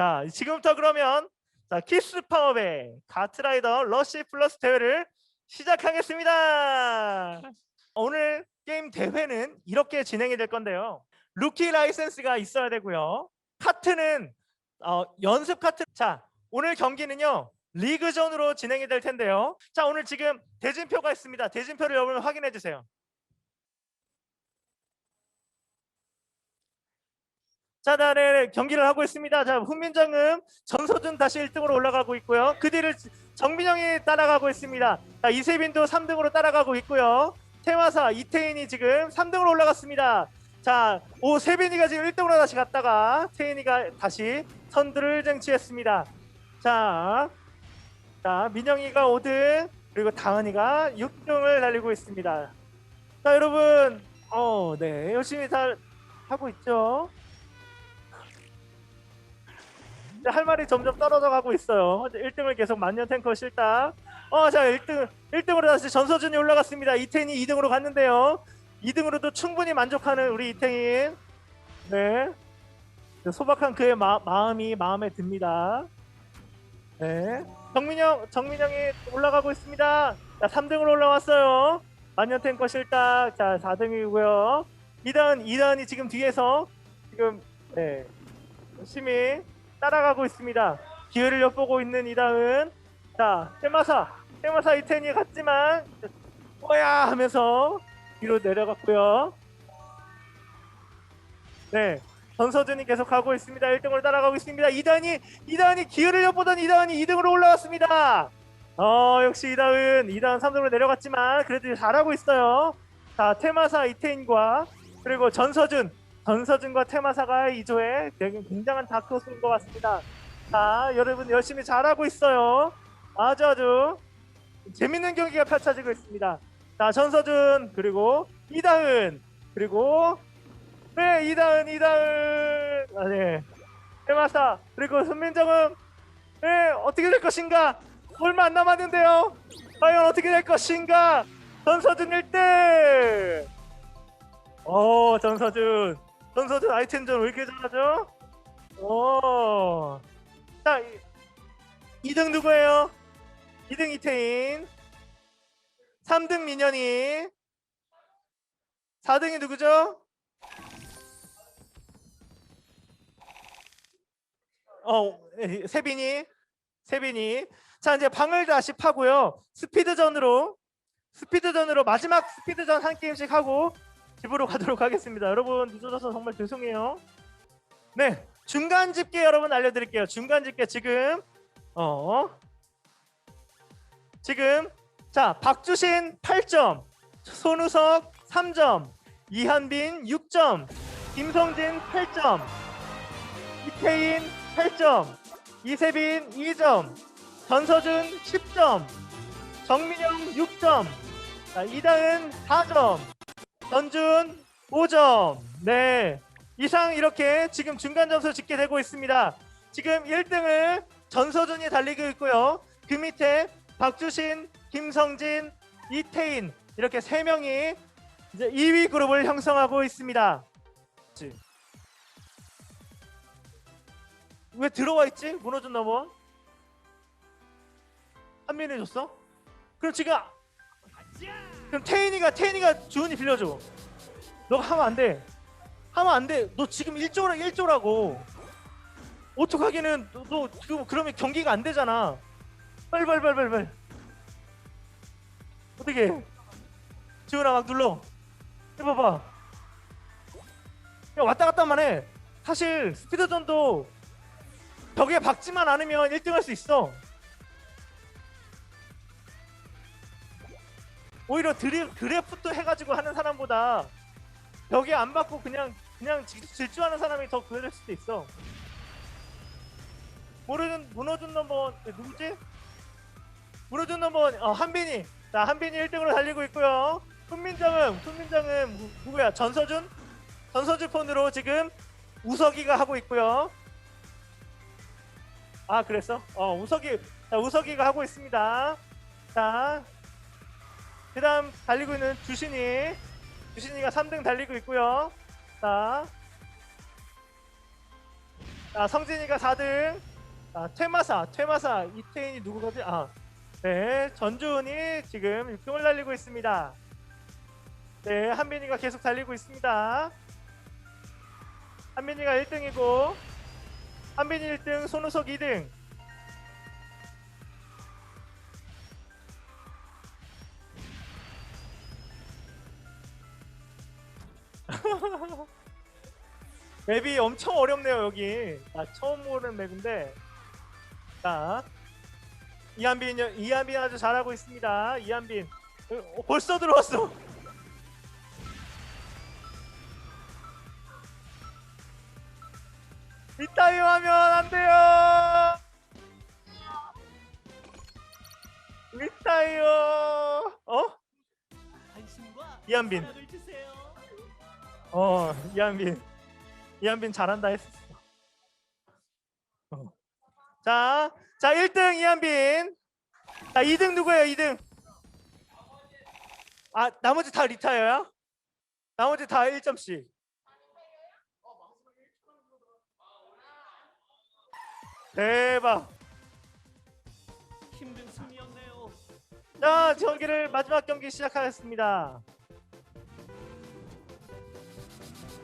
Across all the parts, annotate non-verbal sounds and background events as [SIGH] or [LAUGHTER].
자, 지금부터 그러면 자, 키스 파워배 가트라이더 러시 플러스 대회를 시작하겠습니다. 오늘 게임 대회는 이렇게 진행이 될 건데요. 루키 라이센스가 있어야 되고요. 카트는 어, 연습 카트. 자, 오늘 경기는요. 리그전으로 진행이 될 텐데요. 자, 오늘 지금 대진표가 있습니다. 대진표를 여러분 확인해 주세요. 자, 다네 경기를 하고 있습니다. 자, 훈민정음 전서준 다시 1등으로 올라가고 있고요. 그 뒤를 정민영이 따라가고 있습니다. 자, 이세빈도 3등으로 따라가고 있고요. 태화사 이태인이 지금 3등으로 올라갔습니다. 자, 오 세빈이가 지금 1등으로 다시 갔다가 태인이가 다시 선두를 쟁취했습니다. 자, 자 민영이가 5등 그리고 다은이가 6등을 달리고 있습니다. 자, 여러분, 어, 네 열심히 잘 하고 있죠. 할 말이 점점 떨어져 가고 있어요. 1등을 계속 만년 탱커 실다. 어, 자, 1등 1등으로 다시 전서준이 올라갔습니다. 이태인이 2등으로 갔는데요. 2등으로도 충분히 만족하는 우리 이태인. 네. 소박한 그의 마, 마음이 마음에 듭니다. 네. 정민영, 정민영이 올라가고 있습니다. 자, 3등으로 올라왔어요. 만년 탱커 실딱. 자, 4등이고요. 2단, 2단이 지금 뒤에서 지금 네. 열심히 따라가고 있습니다. 기회를 엿보고 있는 이다은. 자, 테마사. 테마사 이텐이 갔지만 뭐야 하면서 뒤로 내려갔고요. 네. 전서준이 계속 가고 있습니다. 1등으로 따라가고 있습니다. 이다은이 이다은이 기회를 엿보던 이다은이 2등으로 올라왔습니다. 어, 역시 이다은 이다은 3등으로 내려갔지만 그래도 잘하고 있어요. 자, 테마사 이태인과 그리고 전서준 전서준과 테마사가 2조에 되게 굉장한 다크호스인 것 같습니다. 자, 여러분 열심히 잘하고 있어요. 아주 아주 재밌는 경기가 펼쳐지고 있습니다. 자, 전서준 그리고 이다은 그리고 네, 이다은 이다은 아, 네. 테마사 그리고 손민정은 네, 어떻게 될 것인가? 얼마 안 남았는데요. 과연 어떻게 될 것인가? 전서준 1등. 오, 전서준. 전서준 아이템전 왜 이렇게 잘하죠? 오. 자, 2등 누구예요? 2등 이태인. 3등 민현이. 4등이 누구죠? 어, 에, 세빈이. 세빈이. 자, 이제 방을 다시 파고요. 스피드전으로 스피드전으로 마지막 스피드전 한 게임씩 하고 집으로 가도록 하겠습니다. 여러분 늦어져서 정말 죄송해요. 네, 중간 집계 여러분 알려드릴게요. 중간 집계 지금 어 지금 자 박주신 8점, 손우석 3점, 이한빈 6점, 김성진 8점, 이태인 8점, 이세빈 2점, 전서준 10점, 정민영 6점, 자, 이다은 4점, 전준 5점. 네. 이상 이렇게 지금 중간 점수 집계 되고 있습니다. 지금 1등을 전서준이 달리고 있고요. 그 밑에 박주신, 김성진, 이태인 이렇게 세 명이 이제 2위 그룹을 형성하고 있습니다. 왜 들어와 있지? 무너진 넘어. 한민해 줬어? 그럼 지금 그럼 태인이가 태인이가 주은이 빌려줘. 너가 하면 안 돼. 하면 안 돼. 너 지금 1조라 1조라고. 어떡하기는 너, 너 지금 그러면 경기가 안 되잖아. 빨리 빨리 빨리 빨리 빨리. 어떻게? 해? 지훈아 막 눌러. 해봐봐. 야 왔다 갔다만 해. 사실 스피드전도 벽에 박지만 않으면 1등 할 수 있어. 오히려 드리, 드래프트 해가지고 하는 사람보다 벽에 안 받고 그냥 그냥 질- 질주하는 사람이 더 그럴 수도 있어. 모르는 무너진 넘버 네, 누구지? 무너진 넘버 어, 한빈이. 자 한빈이 1등으로 달리고 있고요. 훈민정음 훈민정음 누- 누구야? 전서준? 전서준 폰으로 지금 우석이가 하고 있고요. 아 그랬어? 어 우석이 자 우석이가 하고 있습니다. 자 그 다음 달리고 있는 주신이 주신이가 3등 달리고 있고요. 자 자, 성진이가 4등. 자, 퇴마사, 퇴마사 이태인이 누구가지? 아, 네, 전주훈이 지금 6등을 달리고 있습니다. 네, 한빈이가 계속 달리고 있습니다. 한빈이가 1등이고 한빈이 1등, 손우석 2등. 맵이 엄청 어렵네요 여기. 나 처음 보는 맵인데. 자, 이한빈 이한빈 아주 잘하고 있습니다. 이한빈 어, 벌써 들어왔어. 이따위 하면 안 돼요. 리타이어. 어? 이한빈. 어, 이한빈. 이한빈 잘한다 했었어. 어. 자, 자, 1등 이한빈. 자, 2등 누구예요? 2등. 아, 나머지 다 리타이어야? 나머지 다 1점씩. 대박. 힘든 승리였네요. 자, 경기를 마지막 경기 시작하겠습니다.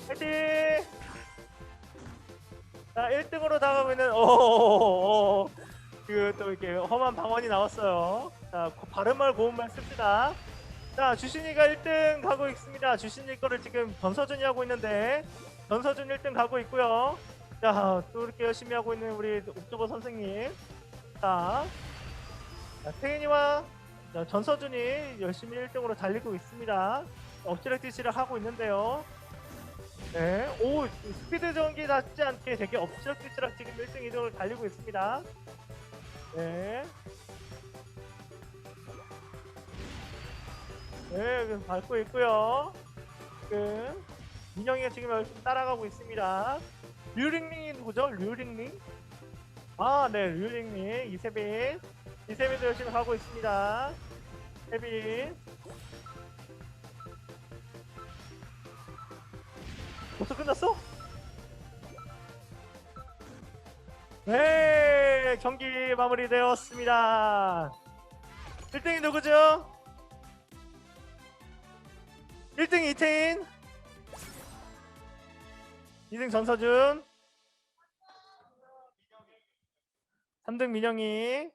화이팅! 자, 1등으로 다가오고 있는 오, 그또 이렇게 험한 방언이 나왔어요. 자, 고- 바른 말 고운 말 씁시다. 자, 주신이가 1등 가고 있습니다. 주신이 거를 지금 전서준이 하고 있는데 전서준 1등 가고 있고요. 자, 또 이렇게 열심히 하고 있는 우리 옥토버 선생님. 자, 자 태인이와 자, 전서준이 열심히 1등으로 달리고 있습니다. 엎치락뒤치락 하고 있는데요. 네, 오 스피드 전기 낮지 않게 되게 엎치락뒤치락 지금 1등, 2등을 달리고 있습니다. 네. 네, 그 밟고 있고요. 지금 민영이가 지금 열심히 따라가고 있습니다. 류링링이 누구죠? 류링링? 아, 네, 류링링 이세빈. 이세빈도 열심히 가고 있습니다. 세빈. 벌써 끝났어? 네, 경기 마무리되었습니다. 1등이 누구죠? 1등 이태인. 2등 전서준. 3등 민영이.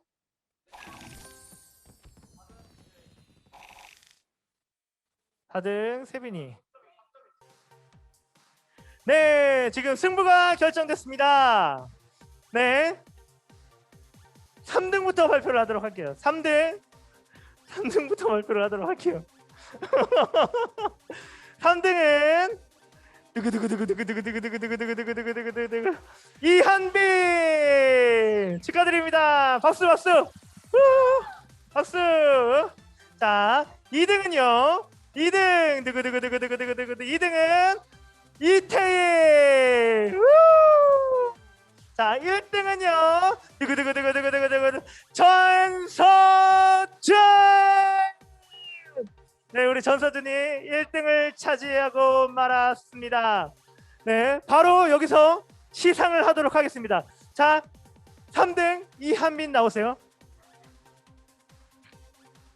4등 세빈이. 네, 지금 승부가 결정됐습니다. 네. 3등부터 발표를 하도록 할게요. 3등. 3등부터 발표를 하도록 할게요. 3등은 두구두구두구두구두구두구두구두구두구두구두구두구 이한빈 축하드립니다. 박수 박수. 후, 박수. 자, 2등은요. 2등 두구두구두구두구두구두구 2등은 이태일. 우! 자, 1등은요. 두구두구두구두구두구두구 전서준. 네, 우리 전서준이 1등을 차지하고 말았습니다. 네, 바로 여기서 시상을 하도록 하겠습니다. 자, 3등 이한민 나오세요.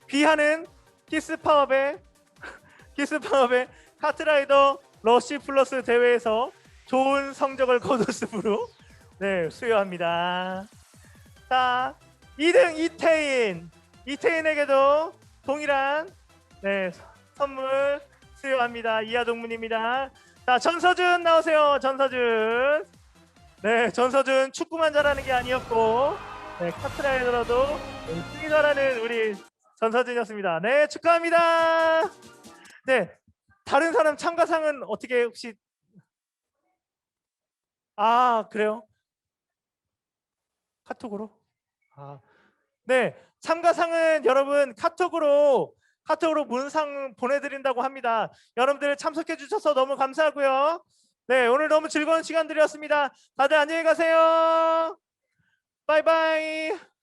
비하는 키스파업의 [LAUGHS] 키스파업의 카트라이더 러시 플러스 대회에서 좋은 성적을 거뒀으므로 네 수여합니다. 자 2등 이태인 이태인에게도 동일한 네 선물 수여합니다. 이하동문입니다. 자 전서준 나오세요. 전서준 네 전서준 축구만 잘하는 게 아니었고 네 카트라이더로도 열심히 잘하는 우리 전서준이었습니다. 네 축하합니다. 네 다른 사람 참가상은 어떻게 혹시 아 그래요? 카톡으로? 아, 네 참가상은 여러분 카톡으로 카톡으로 문상 보내드린다고 합니다. 여러분들 참석해 주셔서 너무 감사하고요. 네 오늘 너무 즐거운 시간들이었습니다. 다들 안녕히 가세요. 바이바이.